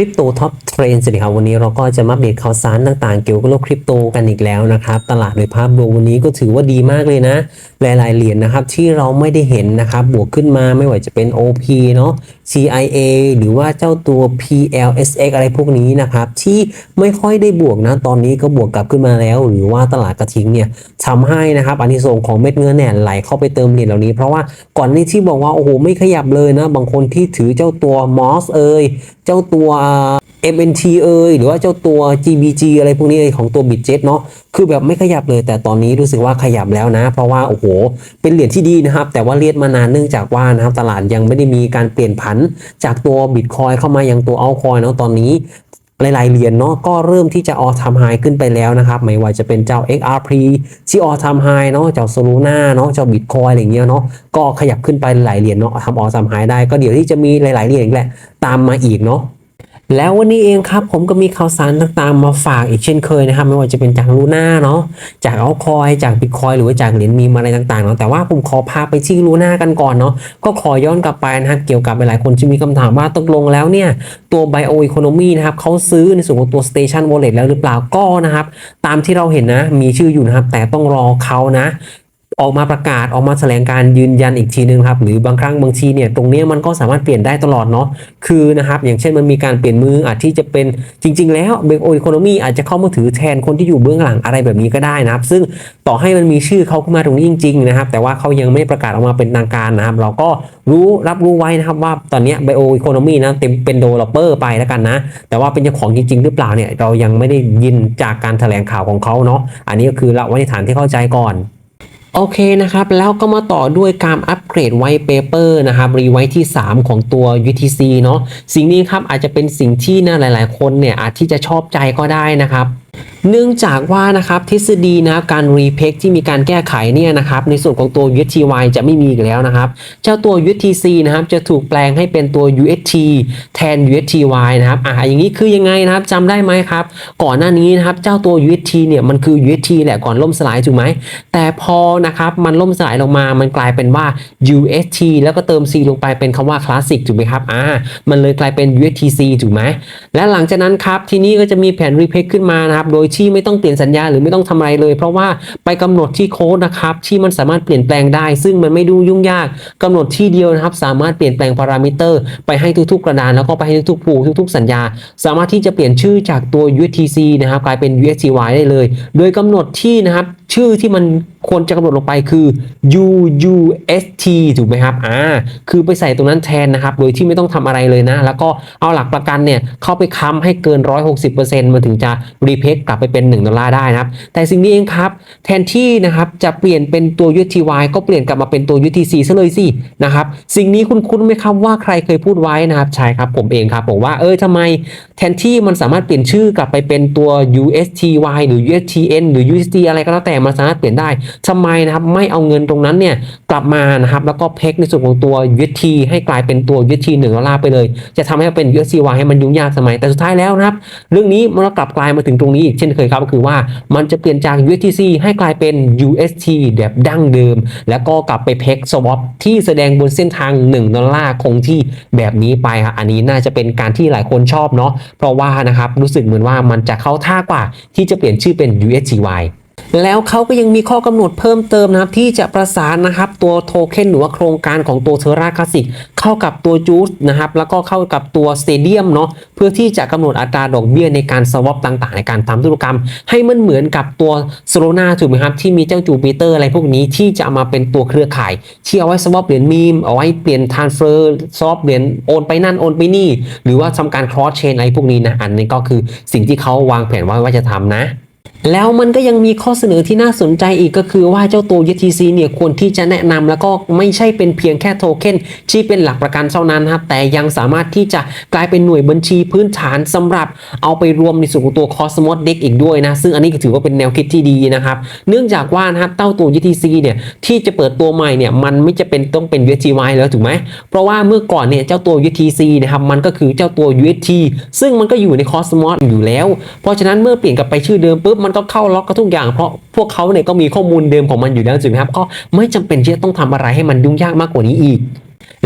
ริปโตท็อปเทรนสวัสดีครับวันนี้เราก็จะมาอัปเดตข่าวสารต่างๆ เกี่ยวกับโลกคริปโตกันอีกแล้วนะครับตลาดโดยภาพรวมวันนี้ก็ถือว่าดีมากเลยนะ หลายๆเหรียญนะครับที่เราไม่ได้เห็นนะครับบวกขึ้นมาไม่ว่าจะเป็น OP เนาะ CIA หรือว่าเจ้าตัว PLSX อะไรพวกนี้นะครับที่ไม่ค่อยได้บวกนะตอนนี้ก็บวกกลับขึ้นมาแล้ว หรือว่าตลาดกระทิงเนี่ยทำให้นะครับอานิสงส์ของเม็ดเงินเนี่ยไหลเข้าไปเติมเหรียญเหล่านี้ เพราะว่าก่อนนี้ที่บอกว่าโอ้โหไม่ขยับเลยนะบางคนที่ถือเจ้าตัว MOS เอยเจ้าตัว MNT เอ่ยหรือว่าเจ้าตัว GBG อะไรพวกนี้ของตัว Bitjet เนาะคือแบบไม่ขยับเลย แต่ตอนนี้รู้สึกว่าขยับแล้วนะ เพราะว่าโอ้โห เป็นเหรียญที่ดีนะครับ แต่ว่าเลียดมานานเนื่องจากว่านะครับตลาดยังไม่ได้มีการเปลี่ยนผันจากตัว Bitcoin เข้ามายังตัว Altcoin เนาะตอนนี้หลาย ๆ เหรียญเนาะก็เริ่มที่จะออทำไฮขึ้นไปแล้วนะครับไม่ว่าจะเป็นเจ้า XRP ที่ออทำไฮเนาะเจ้า Solana เนาะเจ้า Bitcoin อะไรอย่างเงี้ยเนาะก็ขยับขึ้นไปหลายเหรียญเนาะทำออทำไฮได้ก็เดี๋ยวที่จะมีหลาย ๆ เหรียญแหละตามมาอีกเนาะ แล้ววันนี้เองครับผมก็มีข่าวสารต่างๆ มาฝากอีกเช่นเคยนะครับ ไม่ว่าจะเป็นจากลูน่าเนาะจากเอาคอยจากบิตคอยหรือว่าจากเหรียญมีมอะไรต่างๆเนาะแต่ว่าผมขอพาไปที่ลูน่ากันก่อนเนาะก็ขอย้อนกลับไปนะครับเกี่ยวกับหลายคนจะมีคำถามว่าตกลงแล้วเนี่ยตัว Bio Economy นะครับเขาซื้อในส่วนของตัว Station Wallet แล้วหรือเปล่าก็นะครับ ตามที่เราเห็นนะมีชื่ออยู่นะครับแต่ต้องรอเขานะ ออกมาประกาศออกมาแถลงการยืนยันอีกทีนึงครับหรือบางครั้งบางทีเนี่ยตรงนี้มันก็สามารถเปลี่ยนได้ตลอดเนาะคือนะครับอย่างเช่นมันมีการเปลี่ยนมืออาจที่จะเป็นจริง ๆ แล้วเบโอ e คโนมีอาจจะเข้ามาถือแทนคนที่อยู่เบื้องหลังอะไรแบบนี้ก็ได้นะครับ ซึ่งต่อให้มันมีชื่อเขาขึ้นมาตรงนี้จริง ๆ นะครับ แต่ว่าเขายังไม่ประกาศออกมาเป็นทางการนะครับ เราก็รู้รับรู้ไว้นะครับว่าตอนนี้ไบโอ e คโนมีนะเต็มเป็นโดลเปอร์ไปแล้วกันนะ แต่ว่าเป็นเจ้าของจริง ๆ หรือเปล่าเนี่ยเรายังไม่ได้ยินจากการแถลงข่าวของเขาเนาะอันนี้ก็คือละไว้ในฐานที่เข้าใจก่อน โอเคนะครับ แล้วก็มาต่อด้วยการอัปเกรดไวเปเปอร์นะครับรีไวที่ 3 ของตัว UTC เนาะสิ่งนี้ครับอาจจะเป็นสิ่งที่นะหลาย ๆ คนเนี่ยอาจที่จะชอบใจก็ได้นะครับ เนื่องจากว่านะครับทฤษฎีนะครับการรีเพกที่มีการแก้ไขเนี่ยนะครับในส่วนของตัว USTY จะไม่มีอีกแล้วนะครับเจ้าตัว UTC นะครับจะถูกแปลงให้เป็นตัว UST แทน USTY นะครับอ่าอย่างนี้คือยังไงนะครับจำได้ไหมครับ ก่อนหน้านี้นะครับเจ้าตัว UST เนี่ยมันคือ UST แหละก่อนล่มสลายถูกไหมแต่พอนะครับมันล่มสลายลงมามันกลายเป็นว่า UST แล้วก็เติม C ลงไปเป็นคำว่า Classic ถูกไหมครับอ่ามันเลยกลายเป็น USTC ถูกไหมและหลังจากนั้นครับทีนี้ก็จะมีแผนรีเพกขึ้นมานะครับโดยที่ไม่ต้องเปลี่ยนสัญญาหรือไม่ต้องทำอะไรเลย เพราะว่าไปกำหนดที่โค้ดนะครับที่มันสามารถเปลี่ยนแปลงได้ ซึ่งมันไม่ดูยุ่งยากกำหนดที่เดียวนะครับ สามารถเปลี่ยนแปลงพารามิเตอร์ ไปให้ทุกๆกระดานแล้วก็ไปให้ทุกๆผูทุกๆสัญญา สามารถที่จะเปลี่ยนชื่อจากตัว USTC นะครับกลายเป็น USTY ได้เลย โดยกำหนดที่นะครับชื่อที่มัน ควรจะกำหนดลงไปคือ UUST ถูกไหมครับอ่าคือไปใส่ตรงนั้นแทนนะครับ โดยที่ไม่ต้องทำอะไรเลยนะ แล้วก็เอาหลักประกันเนี่ยเข้าไปค้ำให้เกิน 160%มันถึงจะรีเพกกลับไปเป็น 1 ดอลลาร์ได้นะครับ แต่สิ่งนี้เองครับแทนที่นะครับจะเปลี่ยนเป็นตัว UTY ก็เปลี่ยนกลับมาเป็นตัว UTC ซะเลยสินะครับสิ่งนี้คุณคุ้นไหมครับว่าใครเคยพูดไว้นะครับใช่ครับผมเองครับบอกว่าเออทำไมแทนที่มันสามารถเปลี่ยนชื่อกลับไปเป็นตัว USTY หรือ USTN หรือ UST อะไรก็แล้วแต่มันสามารถเปลี่ยนได้ทำไมนะครับไม่เอาเงินตรงนั้นเนี่ยกลับมานะครับแล้วก็เพกในส่วนของตัว UST ให้กลายเป็นตัว UST 1ดอลลาร์ไปเลย จะทำให้เป็น USTY ให้มันยุ่งยากสมัย แต่สุดท้ายแล้วนะครับ เรื่องนี้มันก็กลับกลายมาถึงตรงนี้อีกเช่นเคยครับก็คือว่ามันจะเปลี่ยนจาก USTC ให้กลายเป็น UST แบบดั้งเดิม แล้วก็กลับไปเพกสวอปที่แสดงบนเส้นทาง 1 ดอลลาร์คงที่แบบนี้ไปครับอันนี้น่าจะเป็นการที่หลายคนชอบเนาะเพราะว่านะครับรู้สึกเหมือนว่ามันจะเข้าท่ากว่าที่จะเปลี่ยนชื่อเป็น USTY แล้วเขาก็ยังมีข้อกำหนดเพิ่มเติมนะครับ ที่จะประสานนะครับตัวโทเค็นหรือว่าโครงการของตัวเทอร่าคลาสสิกเข้ากับตัวจูสนะครับแล้วก็เข้ากับตัวสเตเดียมเนาะเพื่อที่จะกำหนดอัตราดอกเบี้ยในการสวอปต่างๆ ในการทำธุรกรรม ให้มันเหมือนกับตัวโซโลนาถูกไหมครับ ที่มีเจ้าจูปิเตอร์อะไรพวกนี้ที่จะมาเป็นตัวเครือข่าย ที่เอาไว้สวอปเหรียญมีมเอาไว้เปลี่ยนทรานเฟอร์สวอปเหรียญโอนไปนั่นโอนไปนี่ หรือว่าทำการครอสเชนอะไรพวกนี้นะอันนี้ก็คือสิ่งที่เขาวางแผนไว้ว่าจะทำนะ แล้วมันก็ยังมีข้อเสนอที่น่าสนใจอีกก็คือว่าเจ้าตัว UTC เนี่ยควรที่จะแนะนำแล้วก็ไม่ใช่เป็นเพียงแค่โทเค็นที่เป็นหลักประกันเท่านั้นนะครับแต่ยังสามารถที่จะกลายเป็นหน่วยบัญชีพื้นฐานสำหรับเอาไปรวมในส่วนของตัว Cosmos Deck อีกด้วยนะ ซึ่งอันนี้ก็ถือว่าเป็นแนวคิดที่ดีนะครับ เนื่องจากว่านะครับเต้าตัว UTC เนี่ยที่จะเปิดตัวใหม่เนี่ยมันไม่จะเป็นต้องเป็น USTY แล้วถูกไหมเพราะว่าเมื่อก่อนเนี่ยเจ้าตัว UTC นะครับมันก็คือเจ้าตัว UST ซึ่งมันก็อยู่ใน Cosmos อยู่แล้ว เพราะฉะนั้นเมื่อเปลี่ยนกลับไปชื่อเดิมปุ๊บมันก็เข้าล็อกกับทุกอย่างเพราะพวกเขาเนี่ยก็มีข้อมูลเดิมของมันอยู่แล้วถูกไหมครับก็ไม่จำเป็นที่จะต้องทำอะไรให้มันยุ่งยากมากกว่านี้อีก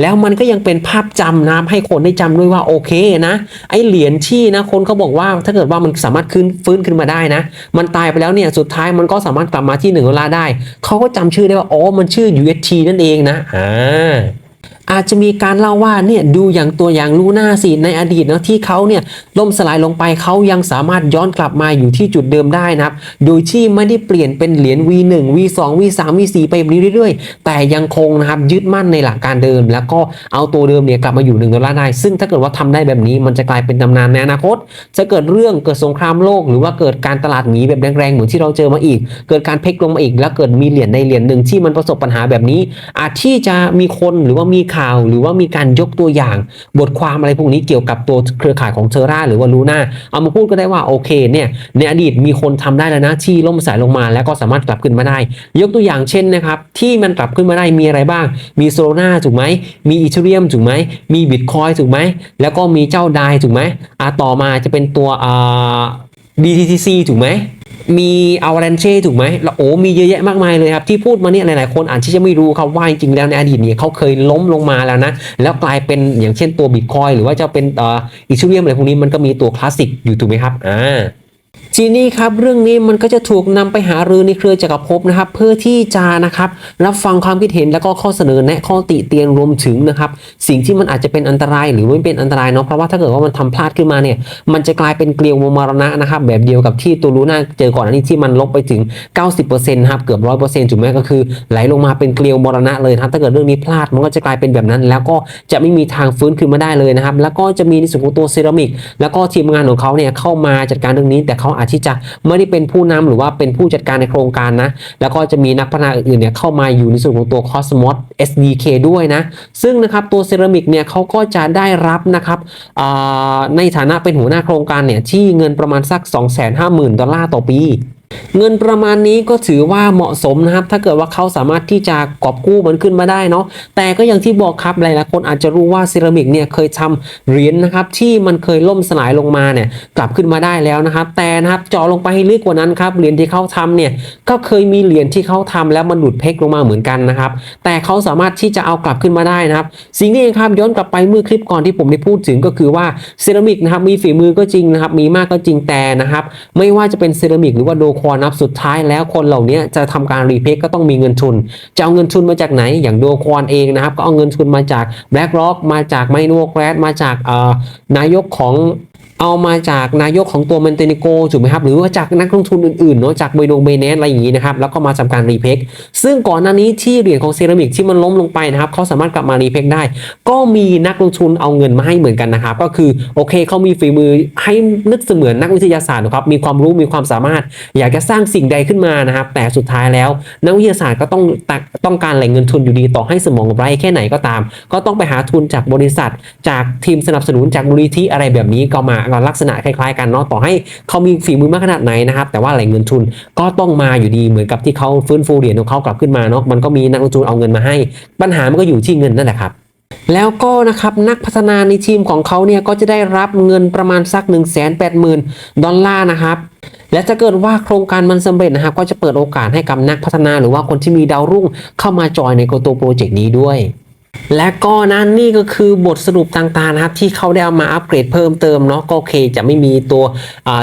แล้วมันก็ยังเป็นภาพจำนะครับให้คนได้จำด้วยว่าโอเคนะไอเหรียญที่นะคนเขาบอกว่าถ้าเกิดว่ามันสามารถขึ้นฟื้นขึ้นมาได้นะ มันตายไปแล้วเนี่ยสุดท้ายมันก็สามารถกลับมาที่1ดอลลาร์ได้เขาก็จำชื่อได้ว่าอ๋อมันชื่อ UST นั่นเองนะอ่า อาจจะมีการเล่าว่าเนี่ยดูอย่างตัวอย่างลูน่าสิในอดีตนะที่เขาเนี่ยล่มสลายลงไปเขายังสามารถย้อนกลับมาอยู่ที่จุดเดิมได้นะครับ โดยที่ไม่ได้เปลี่ยนเป็นเหรียญ V1 V2 V3 V4 ไปแบบนี้เรื่อยๆ แต่ยังคงนะครับยึดมั่นในหลักการเดิม แล้วก็เอาตัวเดิมเนี่ยกลับมาอยู่1ดอลลาร์ได้ ซึ่งถ้าเกิดว่าทำได้แบบนี้มันจะกลายเป็นตำนานในอนาคต จะเกิดเรื่องเกิดสงครามโลก หรือว่าเกิดการตลาดหนีแบบแรงๆเหมือนที่เราเจอมาอีก เกิดการเพกลงมาอีก แล้วเกิดมีเหรียญในเหรียญหนึ่งที่มันประสบปัญหาแบบนี้ อาจที่จะมีคนหรือว่ามีข่าวหรือว่ามีการยกตัวอย่าง บทความอะไรพวกนี้เกี่ยวกับตัวเครือข่ายของเทอร่าหรือว่าลูน่าเอามาพูดก็ได้ว่าโอเคเนี่ยในอดีตมีคนทำได้แล้วนะที่ล่มสายลงมาแล้วก็สามารถกลับขึ้นมาได้ ยกตัวอย่างเช่นนะครับที่มันกลับขึ้นมาได้มีอะไรบ้าง มีโซลนาถูกไหมมีอีเทเรียมถูกไหมมีบิตคอยถูกไหมแล้วก็มีเจ้าไดถูกไหมอะต่อมาจะเป็นตัวอ่า BTC ถูกไหมมีอ v a l a n c h e ถูกไหมแล้วโอ้มีเยอะแยะมากมายเลยครับ ที่พูดมาเนี่ยหลายๆคนอาจจะไม่รู้ครับว่าจริงๆแล้วในอดีตเนี่ยเขาเคยล้มลงมาแล้วนะ แล้วกลายเป็นอย่างเช่นตัว Bitcoin หรือว่าจะเป็นอีเทเรียมอะไรพวกนี้มันก็มีตัวคลาสสิกอยู่ถูกไหมครับอ่า ทีนี้ครับเรื่องนี้มันก็จะถูกนำไปหารือในเครือจักรภพนะครับ เพื่อที่จะนะครับรับฟังความคิดเห็นแล้วก็ข้อเสนอแนะข้อติเตียนรวมถึงนะครับ สิ่งที่มันอาจจะเป็นอันตรายหรือไม่เป็นอันตรายเนาะเพราะว่าถ้าเกิดว่ามันทำพลาดขึ้นมาเนี่ยมันจะกลายเป็นเกลียวมรณะนะครับ แบบเดียวกับที่ตัวลูน่าเจอก่อนอันนี้ที่มันลบไปถึง 90%นะครับเกือบ100%ถูกไหมก็คือ ไหลลงมาเป็นเกลียวมรณะเลยครับถ้าเกิดเรื่องนี้พลาดมันก็จะกลายเป็นแบบนั้น แล้วก็จะไม่มีทางฟื้นขึ้นมาได้เลยนะครับแล้วก็จะมีในส่วนของตัวเซรามิก แล้วก็ทีมงานของเขาเนี่ยเข้ามาจัดการเรื่องนี้แต่เขาอาจที่จะไม่ได้เป็นผู้นำหรือว่าเป็นผู้จัดการในโครงการนะ แล้วก็จะมีนักพัฒนาอื่นๆเนี่ยเข้ามาอยู่ในส่วนของตัว Cosmos SDK ด้วยนะ ซึ่งนะครับตัวเซรามิกเนี่ยเขาก็จะได้รับนะครับในฐานะเป็นหัวหน้าโครงการเนี่ยที่เงินประมาณสัก 250,000 ดอลลาร์ต่อปี เงินประมาณนี้ก็ถือว่าเหมาะสมนะครับ ถ้าเกิดว่าเขาสามารถที่จะกอบกู้มันขึ้นมาได้เนาะแต่ก็อย่างที่บอกครับหลายๆคนอาจจะรู้ว่าเซรามิกเนี่ยเคยทำเหรียญนะครับที่มันเคยล่มสลายลงมาเนี่ยกลับขึ้นมาได้แล้วนะครับ แต่นะครับเจาะลงไปให้ลึกกว่านั้นครับเหรียญที่เขาทำเนี่ยก็เคยมีเหรียญที่เขาทำแล้วมันหลุดเพกลงมาเหมือนกันนะครับ แต่เขาสามารถที่จะเอากลับขึ้นมาได้นะครับ สิ่งนี้เองครับย้อนกลับไปเมื่อคลิปก่อนที่ผมได้พูดถึงก็คือว่าเซรามิกนะครับมีฝีมือก็จริงนะครับมีมากก็จริงแต่นะครับไม่ว่าจะเป็นเซรามิกหรือว่าโดคอนนะครับสุดท้ายแล้วคนเหล่านี้จะทำการรีเพกก็ต้องมีเงินทุน จะเอาเงินทุนมาจากไหน อย่างโดคอนเองนะครับ ก็เอาเงินทุนมาจาก BlackRock มาจากไมโนแกรดมาจากนายกของ เอามาจากนายกของตัวเมนเตนิโกถูกไหมครับหรือว่าจากนักลงทุนอื่นๆเนาะจากเบโดเบเนสอะไรอย่างนี้นะครับแล้วก็มาทำการรีเพกซึ่งก่อนหน้านี้ที่เหรียญของเซรามิกที่มันล้มลงไปนะครับเขาสามารถกลับมารีเพกได้ ก็มีนักลงทุนเอาเงินมาให้เหมือนกันนะครับ ก็คือโอเคเขามีฝีมือให้นึกเสมือนนักวิทยาศาสตร์นะครับมีความรู้มีความสามารถ อยากจะสร้างสิ่งใดขึ้นมานะครับ แต่สุดท้ายแล้ว นักวิทยาศาสตร์ก็ต้องต,ต้องการแหล่งเงินทุนอยู่ดีต่อให้สมองไร้แค่ไหนก็ตาม ก็ต้องไปหาทุนจากบริษัท จากทีมสนับสนุนจากมูลนิธิอะไรแบบนี้ก็มาก็ลักษณะคล้ายๆกันเนาะต่อให้เขามีฝีมือมากขนาดไหนนะครับ แต่ว่าแหล่งเงินทุนก็ต้องมาอยู่ดีเหมือนกับที่เขาฟื้นฟูเหรียญของเขากลับขึ้นมาเนาะมันก็มีนักลงทุนเอาเงินมาให้ ปัญหามันก็อยู่ที่เงินนั่นแหละครับแล้วก็นะครับนักพัฒนาในทีมของเขาเนี่ยก็จะได้รับเงินประมาณสัก 1 8 0 0 0 0 ดอลลาร์นะครับ และถ้าเกิดว่าโครงการมันสำเร็จนะครับก็จะเปิดโอกาสให้กับนักพัฒนาหรือว่าคนที่มีดาวรุ่งเข้ามาจอยในตัวโปรเจกต์นี้ด้วย และก็นะนี่ก็คือบทสรุปต่างๆนะครับที่เขาได้เอามาอัปเกรดเพิ่มเติมเนาะก็โอเคจะไม่มีตัว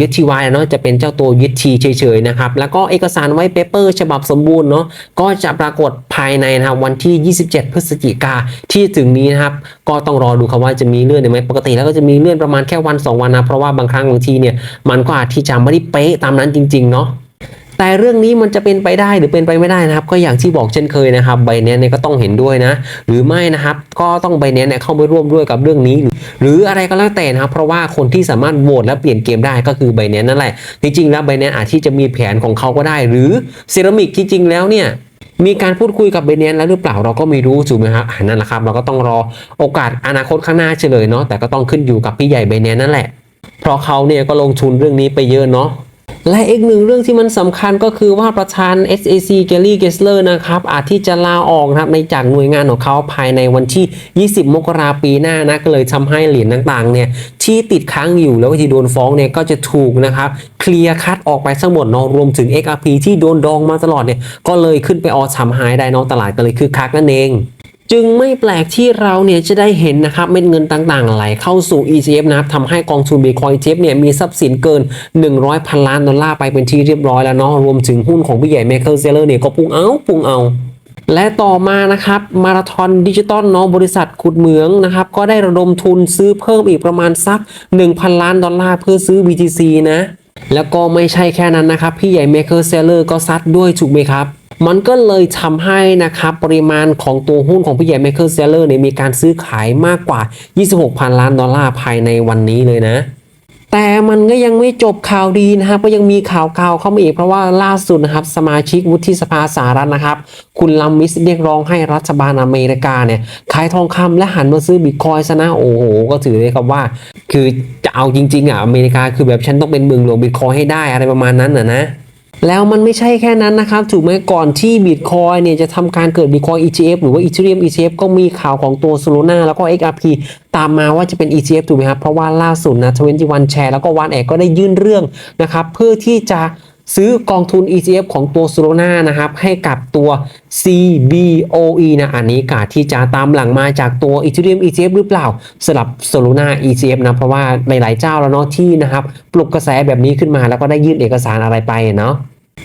ยึดทีวายเนาะจะเป็นเจ้าตัวยึดทีเฉยๆนะครับแล้วก็เอกสารไว้เปเปอร์ฉบับสมบูรณ์เนาะก็จะปรากฏภายในนะครับวันที่ 27 พฤศจิกาที่ถึงนี้นะครับก็ต้องรอดูครับว่าจะมีเลื่อนไหมปกติ แล้วก็จะมีเลื่อนประมาณแค่วัน 2 วันนะเพราะว่าบางครั้งบางทีเนี่ยมันก็อาจที่จะไม่ได้เป๊ะตามนั้นจริงๆเนาะ แต่เรื่องนี้มันจะเป็นไปได้หรือเป็นไปไม่ได้นะครับ ก็อย่างที่บอกเช่นเคยนะครับใบเนียเนี่ยก็ต้องเห็นด้วยนะ หรือไม่นะครับก็ต้องใบเนียเนี่ยเข้าไปร่วมด้วยกับเรื่องนี้ หรืออะไรก็แล้วแต่นะครับเพราะว่าคนที่สามารถโหวตและเปลี่ยนเกมได้ก็คือใบเนียนั่นแหละจริงๆแล้วใบเนี้ยอาจที่จะมีแผนของเขาก็ได้ หรือเซรามิกที่จริงแล้วเนี่ยมีการพูดคุยกับเบเนียนแล้วหรือเปล่าเราก็ไม่รู้ถูกไหมครับนั่นแหละครับเราก็ต้องรอโอกาสอนาคตข้างหน้าเฉลยเนาะแต่ก็ต้องขึ้นอยู่กับพี่ใหญ่เบเนียนนั่นแหละ เพราะเขาเนี่ยก็ลงทุนเรื่องนี้ไปเยอะเนาะ และอีกหนึ่งเรื่องที่มันสำคัญก็คือว่าประธาน SAC เกลลี่เกสเลอร์นะครับอาจที่จะลาออกนะครับในจากหน่วยงานของเขาภายในวันที่ 20 มกราปีหน้านะก็เลยทำให้เหรียญต่างๆเนี่ยที่ติดค้างอยู่แล้วก็ที่โดนฟ้องเนี่ยก็จะถูกนะครับเคลียร์คัดออกไปทั้งหมดเนาะรวมถึง XRP ที่โดนดองมาตลอดเนี่ยก็เลยขึ้นไปออทำหายได้เนาะตลาดก็เลยคือคักนั่นเอง จึงไม่แปลกที่เราเนี่ยจะได้เห็นนะครับเม็ดเงินต่างๆ ไหลเข้าสู่ ETF นะครับทำให้กองทุน Bitcoin ETF เนี่ยมีทรัพย์สินเกิน 100พันล้านดอลลาร์ไปเป็นที่เรียบร้อยแล้วเนาะรวมถึงหุ้นของพี่ใหญ่เมเคิลเซเลอร์เนี่ยก็พุ่งเอาพุ่งเอาและต่อมานะครับมาราธอนดิจิตอลเนาะบริษัทขุดเหมืองนะครับก็ได้ระดมทุนซื้อเพิ่มอีกประมาณสัก 1,000 ล้านดอลลาร์เพื่อซื้อ BTC นะ แล้วก็ไม่ใช่แค่นั้นนะครับ พี่ใหญ่เมเคิลเซเลอร์ก็ซัดด้วยถูกไหมครับ มันก็เลยทำให้นะครับปริมาณของตัวหุ้นของพี่ใหญ่เมเคิลเซเลอร์เนี่ยมีการซื้อขายมากกว่า 26,000 ล้านดอลลาร์ภายในวันนี้เลยนะแต่มันก็ยังไม่จบข่าวดีนะครับก็ยังมีข่าวข่าวเข้ามาอีกเพราะว่าล่าสุดนะครับสมาชิกวุฒิสภาสหรัฐนะครับ คุณลัมมิสเรียกร้องให้รัฐบาลอเมริกาเนี่ยขายทองคำและหันมาซื้อบิตคอยซะนะโอ้โห ก็ถือเลยครับว่า คือจะเอาจริงๆอะอเมริกาคือแบบฉันต้องเป็นเมืองหลวงบิตคอยให้ได้อะไรประมาณนั้นน่ะนะ แล้วมันไม่ใช่แค่นั้นนะครับ ถูกไหมก่อนที่ Bitcoin เนี่ยจะทำการเกิด Bitcoin ETF หรือว่า Ethereum ETF ก็มีข่าวของตัว Solana แล้วก็ XRP ตามมาว่าจะเป็น ETF ถูกไหมครับ เพราะว่าล่าสุดนะ21 Share แล้วก็วันแอกก็ได้ยื่นเรื่องนะครับ เพื่อที่จะซื้อกองทุน ETF ของตัว Solana นะครับ ให้กับตัว CBOE นะอันนี้กาที่จะตามหลังมาจากตัว Ethereum ETF หรือเปล่าสำหรับ Solana ETF นะ เพราะว่าหลาย ๆ เจ้าแล้วเนาะที่นะครับ ปลุกกระแสแบบนี้ขึ้นมาแล้วก็ได้ยื่นเอกสารอะไรไปเนาะ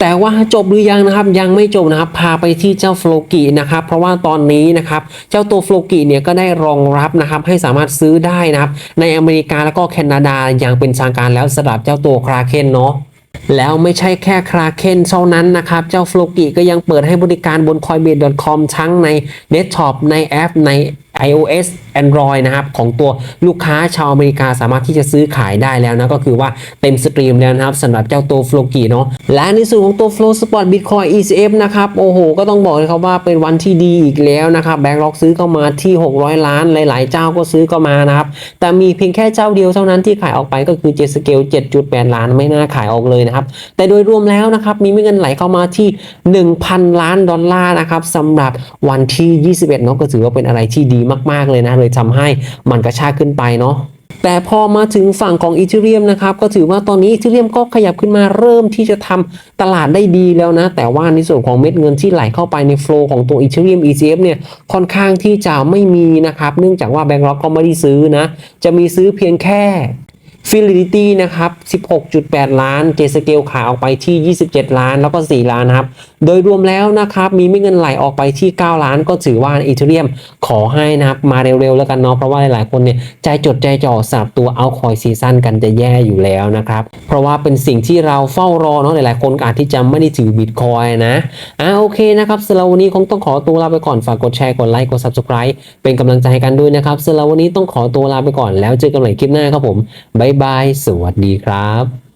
แต่ว่าจบหรือยังนะครับยังไม่จบนะครับพาไปที่เจ้าโฟลกินะครับเพราะว่าตอนนี้นะครับเจ้าตัวโฟลกิเนี่ยก็ได้รองรับนะครับให้สามารถซื้อได้นะครับในอเมริกาแล้วก็แคนาดาอย่างเป็นทางการแล้วสำหรับเจ้าตัวคราเคนเนาะแล้วไม่ใช่แค่คราเคนเท่านั้นนะครับ เจ้าโฟลกิก็ยังเปิดให้บริการบน coinbase.com ทั้งใน desktop ในแอปใน iOS Android นะครับของตัวลูกค้าชาวอเมริกาสามารถที่จะซื้อขายได้แล้วนะก็คือว่าเต็มสตรีมแล้วนะครับสำหรับเจ้าตัว f l o k i เนาะและในส่วนของตัว Flow Spot Bitcoin ETF นะครับโอ้โห ก็ต้องบอกเลยครับว่าเป็นวันที่ดีอีกแล้วนะครับแบงก์ล็อกซื้อเข้ามาที่ 600 ล้านหลาย ๆ เจ้าก็ซื้อเข้ามานะครับแต่มีเพียงแค่เจ้าเดียวเท่านั้นที่ขายออกไปก็คือ j s c a l e 7.8 ล้านไม่น่าขายออกเลยนะครับแต่โดยรวมแล้วนะครับมีเงินไหลเข้ามาที่ 1,000 ล้านดอลลาร์นะครับสำหรับวันที่ 21เนาะก็ถือว่าเป็นอะไรที่ดีมากๆเลยนะเลยทำให้มันกระชากขึ้นไปเนาะแต่พอมาถึงฝั่งของอีเทเรียมนะครับก็ถือว่าตอนนี้อีเทเรียมก็ขยับขึ้นมาเริ่มที่จะทำตลาดได้ดีแล้วนะ แต่ว่าในส่วนของเม็ดเงินที่ไหลเข้าไปในโฟลของตัวอีเทเรียม ETF เนี่ยค่อนข้างที่จะไม่มีนะครับเนื่องจากว่าแบงก์ล็อกก็ไม่ได้ซื้อนะ จะมีซื้อเพียงแค่ Fidelity นะครับ 16.8 ล้าน เจสเกลขายออกไปที่ 27 ล้าน แล้วก็ 4 ล้านครับ โดยรวมแล้วนะครับมีไม่เงินไหลออกไปที่ 9 ล้าน ก็ถือว่าอีเทเรียมขอให้นะครับมาเร็วๆแล้วกันเนาะเพราะว่าหลายๆคนเนี่ยใจจดใจจ่อสับตัวเอาคอยซีซั่นกันจะแย่อยู่แล้วนะครับเพราะว่าเป็นสิ่งที่เราเฝ้ารอเนาะหลายๆคนอาจที่จะไม่ได้ถือบิตคอยนะอ่าโอเคนะครับสำหรับวันนี้คงต้องขอตัวลาไปก่อนฝากกดแชร์กดไลค์กด subscribe เป็นกำลังใจให้กันด้วยนะครับสำหรับวันนี้ต้องขอตัวลาไปก่อนแล้วเจอกันใหม่คลิปหน้าครับผมบ๊ายบายสวัสดีครับ